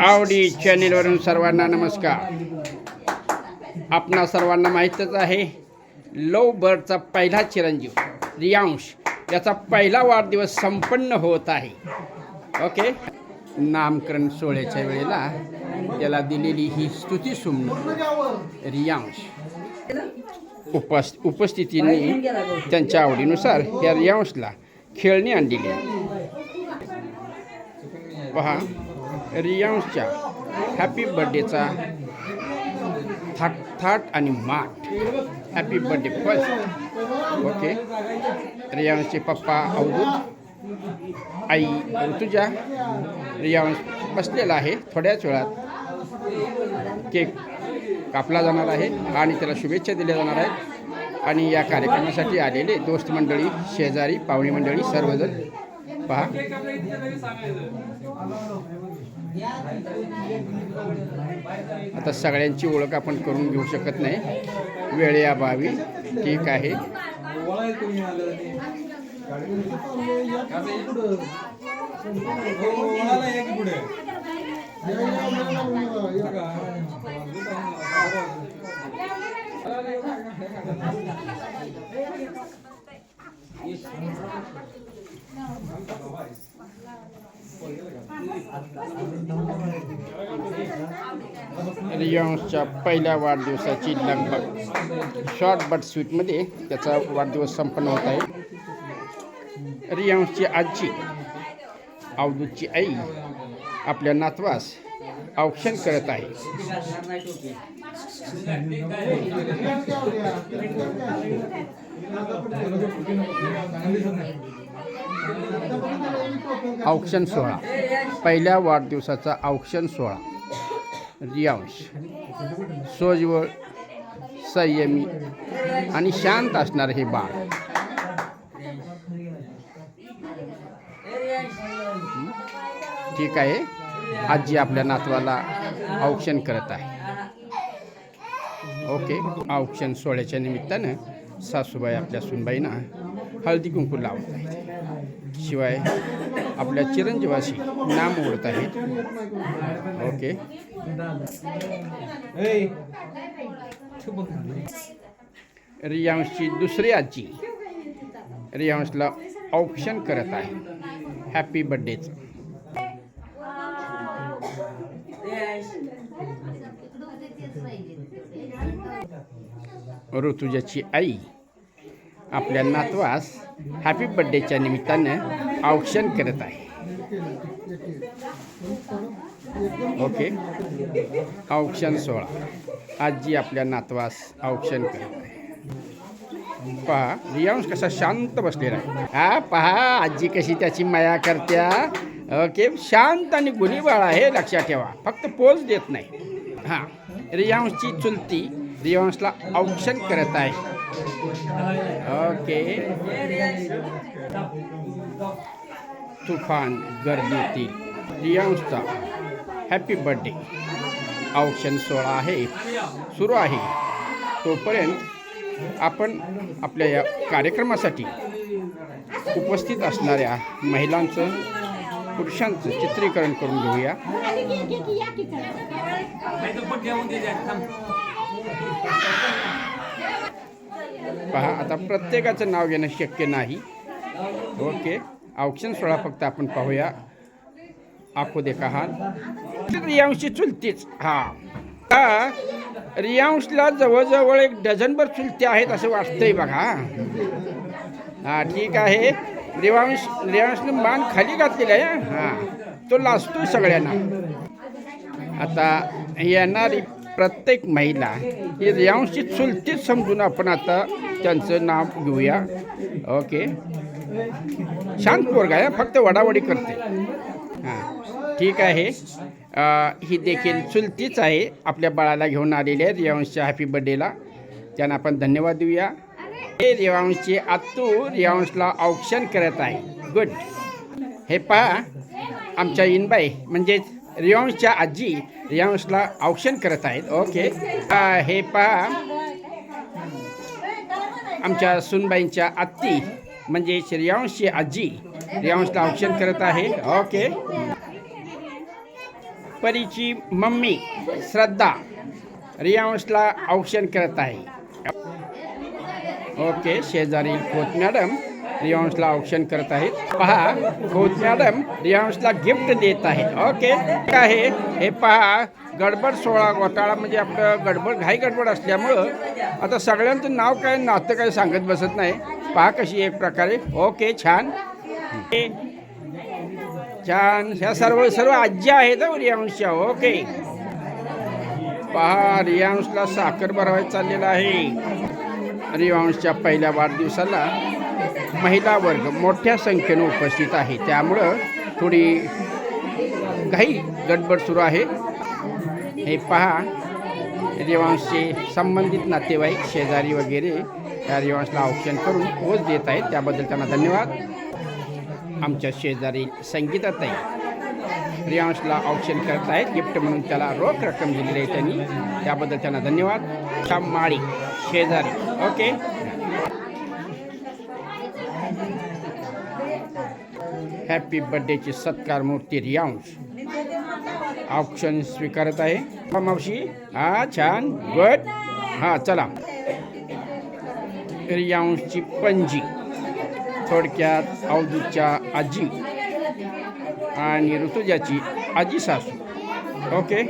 आवडी चॅनेलवरून सर्वांना नमस्कार. आपणा सर्वांना माहीतच आहे लव बर्डचा पहिला चिरंजीव रियांश याचा पहिला वाढदिवस संपन्न होत आहे. ओके? नामकरण सोहळ्याच्या वेळेला त्याला दिलेली ही स्तुती सुमन रियांश. उपस् उपस्थितीने त्यांच्या आवडीनुसार या रियांशला खेळणी आणलेली. पहा. रियांशच्या हॅपी बर्थडेचा थाट थाट आणि माठ. हॅपी बर्थडे फर्स्ट ओके रियांशचे पप्पा अवधूत. आई ऋतुजा. रियांश बसलेला आहे थोड्याच वेळात. केक कापला जाणार आहे आणि त्याला शुभेच्छा दिल्या जाणार आहेत. आणि या कार्यक्रमासाठी आलेले दोस्त मंडळी शेजारी पाहुणे मंडळी सर्वजण पहा. आता सगळ्यांची ओळख आपण करून घेऊ शकत नाही. वेळेअभावी ठीक आहे. रियांशच्या पहिल्या वाढदिवसाची लगबग. शॉर्ट बट स्वीटमध्ये त्याचा वाढदिवस संपन्न होत आहे. रियांशची आजी अवधूतची आई आपल्या नातवास औक्षण करत आहे. औक्षण सोहळा. पहिल्या वाढदिवसाचा औक्षण सोहळा. रियांश. सोजवळ संयमी आणि शांत असणार हे बाळ. ठीक आहे. आजी आपल्या नातवाला औक्षण करत आहे. ओके. औक्षण सोहळ्याच्या निमित्तानं सासूबाई आपल्या सुनबाईंना हळदी कुंकू लावत आहेत. शिवाय आपल्या चिरंजीवाशी नाम ओढत आहेत. ओके. रियांशची दुसरी आजी. रियांशला औक्षण करत आहे. हॅपी बड्डेचं ऋतुजाची आई. आपल्या नातवास हॅपी बड्डेच्या निमित्तानं औक्षण करत आहे. ओके औक्षण सोहळा. आजी आपल्या नातवास औक्षण करत आहे. पहा रियांश कसा शांत बसलेला आहे. हा पहा आजी कशी त्याची माया करत्या. ओके शांत आणि गुन्हेबाळ बाळा लक्षात ठेवा. फक्त पोच देत नाही. हां रियांशची चुलती रियांशला औक्षण करत आहे. ओके तुफान गर्दीतील रियांशचा हॅपी बर्थडे औक्षण सोहळा आहे. सुरू आहे. तोपर्यंत आपण आपल्या या कार्यक्रमासाठी उपस्थित असणाऱ्या महिलांचं पुरुषांचं चित्रीकरण करून घेऊया. पहा आता प्रत्येकाचं नाव घेणं शक्य नाही. ओके औक्षण सोहळा फक्त आपण पाहूया. आखो देखा हा रियांशची चुलतीच. हा. हा रियांशला जवळजवळ एक डझनभर चुलती आहेत असं वाटतंय बघा. हा ठीक आहे. रियांश रियांशने मान खाली घातलेला आहे हां. तो लाजतो सगळ्यांना. आता येणारी प्रत्येक महिला ही रियांशची चुलतीच समजून आपण आता त्यांचं नाव घेऊया. ओके. शांत पोरगा आहे फक्त वडावडी करते. हां ठीक आहे. ही देखील चुलतीच आहे आपल्या बाळाला घेऊन आलेली आहे रियांशच्या हॅपी बड्डेला त्यांना आपण धन्यवाद देऊया. हे रियांशची आत्तू रियांशला औक्षण करत आहे. गुड हे पहा आमच्या इनबाई म्हणजेच रियांशच्या आजी रियांशला औक्षण करत आहेत. ओके हे पहा. आमच्या सुनबाईंच्या आत्ती म्हणजे रियांशची आजी रियांशला औक्षण करत आहे. ओके परीची मम्मी श्रद्धा रियांशला औक्षण करत आहे. ओके शेजारी कोच मॅडम. रियांशला औक्षण करत आहेत. पहा खोत मॅडम रियांशला गिफ्ट देत आहेत. ओके काय आहे? हे पहा गडबड सोळा घोटाळा म्हणजे आपलं गडबड घाई गडबड असल्यामुळं आता सगळ्यांचं नाव काय नातं काय सांगत बसत नाही. पहा कशी एक प्रकारे. ओके छान. छान. ह्या सर्व सर्व आजी आहेत हो रियांशच्या. ओके पहा रियांशला साखर भरवायचं चाललेलं आहे. रियांशच्या पहिल्या वाढदिवसाला. महिला वर्ग मोठ्या संख्येनं उपस्थित आहे. त्यामुळं थोडी घाई गडबड सुरू आहे. हे पहा रिवांशचे संबंधित नातेवाईक शेजारी वगैरे या रिवांशला औक्षण करून पोच देत आहेत. त्याबद्दल त्यांना धन्यवाद. आमच्या शेजारी संगीताताई रेवांशला औक्षण करत आहेत. गिफ्ट म्हणून त्याला रोख रक्कम दिलेली आहे त्यांनी. त्याबद्दल त्यांना धन्यवाद. माळी शेजारी. ओके. हॅपी बर्थडेची सत्कार मूर्ती रियांश. ऑप्शन स्वीकारत आहे. मावशी? हा छान. गुड हां चला. रियांशची पणजी. थोडक्यात अवधूतच्या आजी आणि ऋतुजाची आजी सासू. ओके